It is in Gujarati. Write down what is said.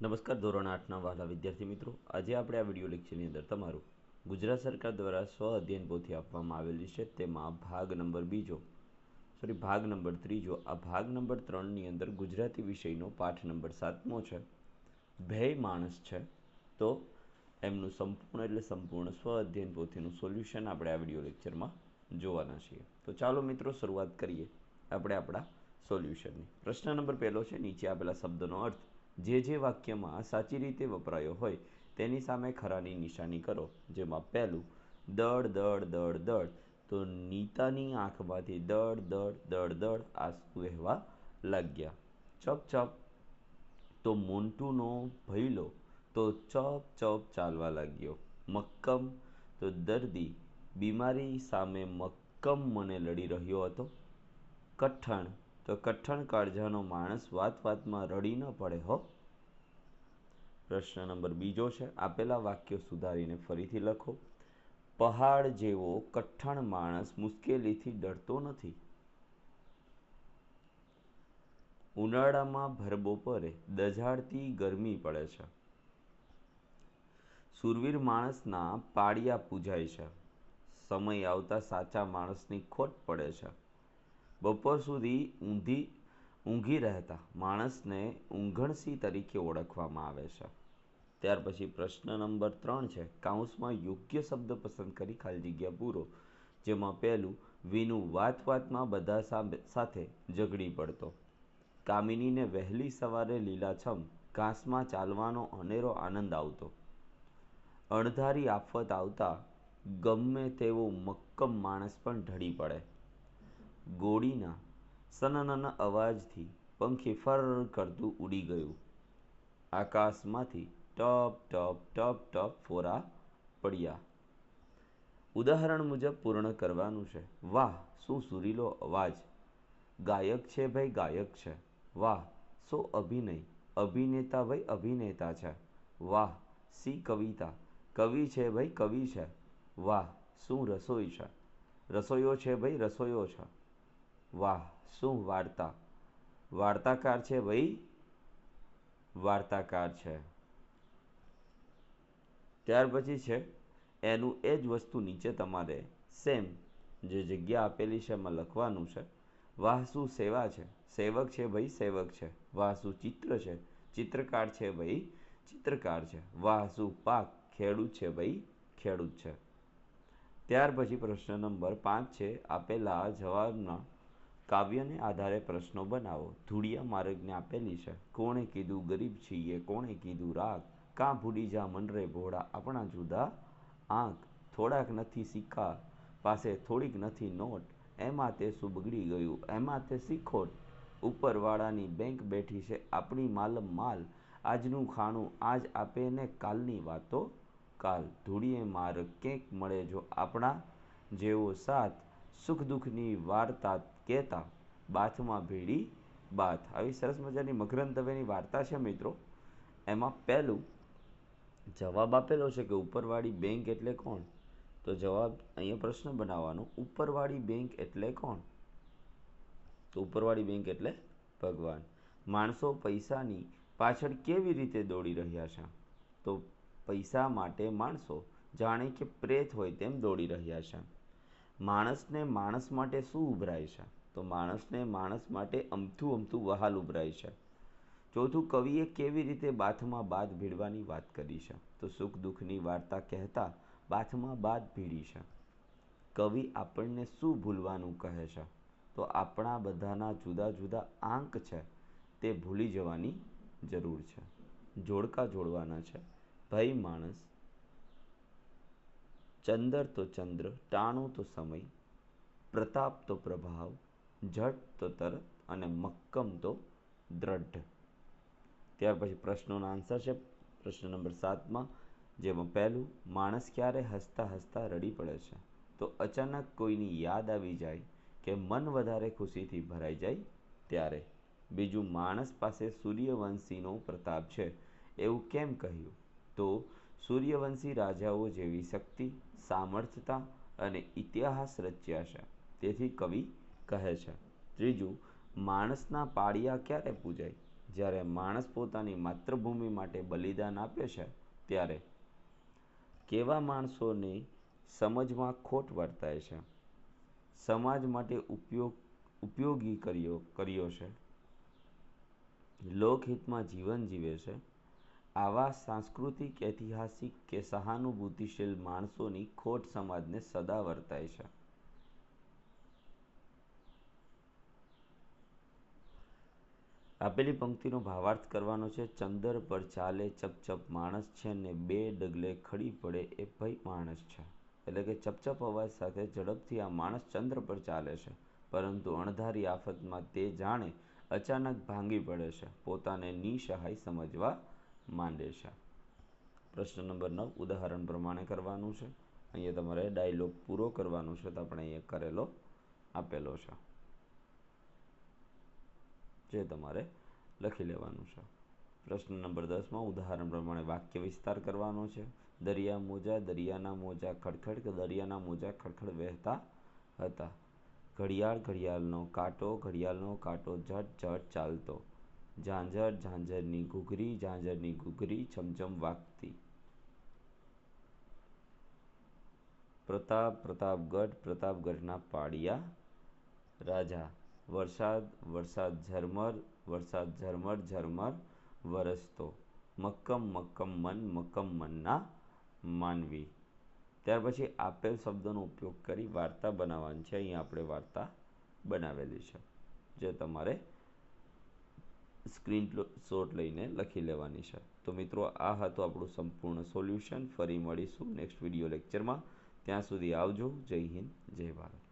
નમસ્કાર, ધોરણ આઠના વહાલા વિદ્યાર્થી મિત્રો. આજે આપણે આ વીડિયો લેક્ચરની અંદર તમારું ગુજરાત સરકાર દ્વારા સ્વ અધ્યયન પોથી આપવામાં આવેલી છે. તેમાં ભાગ નંબર બીજો સોરી ભાગ નંબર ત્રીજો, આ ભાગ નંબર ત્રણની અંદર ગુજરાતી વિષયનો પાઠ નંબર સાતમો છે. ભય માણસ છે. તો એમનું સંપૂર્ણ એટલે સંપૂર્ણ સ્વ અધ્યયન પોથીનું સોલ્યુશન આપણે આ વીડિયો લેક્ચરમાં જોવાના છીએ. તો ચાલો મિત્રો, શરૂઆત કરીએ આપણે આપણા સોલ્યુશનની. પ્રશ્ન નંબર પહેલો છે, નીચે આપેલા શબ્દનો અર્થ જે જે વાક્યમાં સાચી રીતે વપરાયો હોય તેની સામે ખરાની નિશાની કરો, જેમાં પહેલું, દળ દળ દળ દળ. તો નીતાની આંખમાંથી દળ દળ દળ દળ આંસુ વહેવા લાગ્યા. ચપ ચપ. તો મોન્ટુનો ભૈલો તો ચપ ચપ ચાલવા લાગ્યો. મક્કમ. તો દર્દી, બીમારી સામે મક્કમ મને લડી રહ્યો હતો. કઠણ. તો કઠણ કાળજાનો માણસ વાત વાતમાં રડી ન પડે, હો? પ્રશ્ન નંબર બીજો છે, આપેલા વાક્યો સુધારીને ફરીથી લખો. પહાડ જેવો કઠણ માણસ મુશ્કેલીથી ડરતો નથી. ઉનાળામાં ભર બપોરે દઝાડતી ગરમી પડે છે. સુરવીર માણસના પાડિયા પૂજાય છે. સમય આવતા સાચા માણસની ખોટ પડે છે. બપોર સુધી ઊંધી, ઊંઘી રહેતા માણસને ઊંઘણસી તરીકે ઓળખવામાં આવે છે. ત્યાર પછી પ્રશ્ન નંબર ત્રણ છે કાઉન્સમાં યોગ્ય શબ્દ પસંદ કરી ખાલી જગ્યા પૂરો, જેમાં પહેલું, વિનુ વાત વાતમાં બધા સાથે ઝઘડી પડતો. કામિનીને વહેલી સવારે લીલાછમ, ઘાસમાં ચાલવાનો અનેરો આનંદ આવતો. અણધારી આફત આવતા ગમે તેવો મક્કમ માણસ પણ ઢળી પડે. ગોળીના સનનન અવાજથી પંખી ફર કરતું ઉડી ગયું. આકાશમાંથી ટપ ટપ ટપ ટપ ફોરા પડ્યા. ઉદાહરણ મુજબ પૂર્ણ કરવાનું છે. વાહ, શું સુરીલો અવાજ. ગાયક છે ભાઈ, ગાયક છે. વાહ સો અભિનય. અભિનેતા ભાઈ, અભિનેતા છે. વાહ સી કવિતા. કવિ છે ભાઈ, કવિ છે. વાહ, શું રસોઈ છે. રસોઈયો છે ભાઈ રસોઈયો છે. વાહ, શું વાર્તા? વાર્તાકાર છે ભાઈ? વાર્તાકાર છે. ત્યાર પછી છે, એનું એ જ વસ્તુ નીચે તમારે, સેમ, જે જગ્યા આપેલી છે એમાં લખવાનું છે. વાહ, શું સેવા છે? સેવક છે ભાઈ, સેવક છે. વાહ, શું ચિત્ર છે? ચિત્રકાર છે ભાઈ, ચિત્રકાર છે. વાહ, શું પાક, ખેડૂત છે ભાઈ, ખેડૂત છે. ત્યાર પછી પ્રશ્ન નંબર પાંચ છે, આપેલા જવાબના કાવ્યને આધારે પ્રશ્નો બનાવો. ધૂળિયા માર્ગને આપેલી છે કોણે કીધું ગરીબ છીએ, કોણે કીધું રાગ? કાં ભૂલી જા મનરે ભોળા, આપણા જુદા આંખ થોડાક નથી સિક્કા પાસે થોડીક નથી નોટ. એમાં તે શું બગડી ગયું, એમાં તે શીખોટ. ઉપરવાળાની બેંક બેઠી છે, આપણી માલમ માલ. આજનું ખાણું આજ આપે ને કાલની વાતો કાલ. ધૂળીએ માર્ગ ક્યાંક મળે જો આપણા જેવો સાથ? સુખ દુઃખની વાર્તા કહેતા બાથમાં ભેડી બાથ. આવી સરસ મજાની મકરંદ દવેની વાર્તા છે મિત્રો. એમાં પહેલું જવાબ આપેલો છે કે ઉપરવાળી બેંક એટલે કોણ? તો જવાબ અહીંયા પ્રશ્ન બનાવવાનો, ઉપરવાળી બેંક એટલે કોણ? તો ઉપરવાળી બેંક એટલે ભગવાન. માણસો પૈસાની પાછળ કેવી રીતે દોડી રહ્યા છે? તો પૈસા માટે માણસો જાણે કે પ્રેત હોય તેમ દોડી રહ્યા છે. માણસને માણસ માટે શું ઉભરાય છે? તો માણસને માણસ માટે અમથું અમથું વહાલ ઉભરાય છે. ચોથું, કવિએ કેવી રીતે બાથમાં બાદ ભીડવાની વાત કરી છે? તો સુખ દુઃખની વાર્તા કહેતા બાથમાં બાદ ભીડી છે. કવિ આપણને શું ભૂલવાનું કહે છે? તો આપણા બધાના જુદા જુદા આંક છે. તે ભૂલી જવાની જરૂર છે. જોડકા જોડવાના છે. ભાઈ માણસ, ચંદર તો ચંદ્ર, ટાણું તો સમય, પ્રતાપ તો પ્રભાવ ઝટ તો તરત અને મક્કમ તો દ્રઢ. ત્યાર પછી પ્રશ્નોના આન્સર છે. પ્રશ્ન નંબર સાતમાં, જેમાં પહેલું, માણસ ક્યારે હસતા હસતા રડી પડે છે? તો અચાનક કોઈની યાદ આવી જાય કે મન વધારે ખુશીથી ભરાઈ જાય ત્યારે. બીજું, માણસ પાસે સૂર્યવંશીનો પ્રતાપ છે. એવું કેમ કહ્યું? તો સૂર્યવંશી રાજાઓ જેવી શક્તિ, સામર્થ્યતા અને ઇતિહાસ રચ્યા છે. તેથી કવિ કહે છે. ત્રીજું, માણસના પાળિયા ક્યારે પૂજાય? જ્યારે માણસ પોતાની માતૃભૂમિ માટે બલિદાન આપે છે, ત્યારે? કેવા માણસોની સમજમાં ખોટ વર્તાય છે? સમાજ માટે ઉપયોગ, ઉપયોગી કર્યો કર્યો છે? લોકહિતમાં જીવન જીવે છે? આવા સાંસ્કૃતિક, ઐતિહાસિક કે સહાનુભૂતિશીલ માણસોની ખોટ સમાજને સદા વર્તાય છે. આપેલી પંક્તિનો ભાવાર્થ કરવાનો છે, ચંદર પર ચાલે ચપચપ માણસ છે ને બે ડગલે ખડી પડે એ ભય માણસ છે. એટલે કે ચપચપ અવાજ સાથે ઝડપથી આ માણસ ચંદ્ર પર ચાલે છે, પરંતુ અણધારી આફતમાં તે જાણે અચાનક ભાંગી પડે છે, પોતાને નિસહાય સમજવા માંડે છે. પ્રશ્ન નંબર નવ, ઉદાહરણ પ્રમાણે કરવાનું છે. અહીંયા તમારે ડાયલોગ પૂરો કરવાનો છે તો આપણે અહીંયા કરેલો આપેલો છે. જે તમારે લખી લેવાનું છે. પ્રશ્ન નંબર દસમાં ઉદાહરણ પ્રમાણે વાક્ય વિસ્તાર કરવાનો છે. દરિયા મોજા, દરિયાના મોજા ખડખડ દરિયાના મોજા ખડખડ વહેતા હતા. ઘડિયાળ, ઘડિયાળનો કાંટો ઘડિયાળનો કાંટો ઝટ ઝટ ચાલતો. ઝાંઝર, ઝાંઝરની ઘૂઘરી ઝાંઝરની ઘૂઘરી છમછમ વાગતી. પ્રતાપ, પ્રતાપગઢ, પ્રતાપગઢના પાડિયા રાજા. વરસાદ વરસાદ ઝરમર વરસાદ ઝરમર ઝરમર, વરસતો. મક્કમ મક્કમ મન, મક્કમ મનના માનવી. ત્યાર પછી આપેલ શબ્દોનો ઉપયોગ કરી વાર્તા બનાવવાની છે. અહીંયા આપણે વાર્તા બનાવેલી છે. જે તમારે સ્ક્રીન શોટ લઈને લખી લેવાની છે. તો મિત્રો, આ હતું આપણું સંપૂર્ણ સોલ્યુશન. ફરી મળીશું નેક્સ્ટ વીડિયો લેક્ચરમાં. ત્યાં સુધી આવજો. જય હિન્દ, જય ભારત.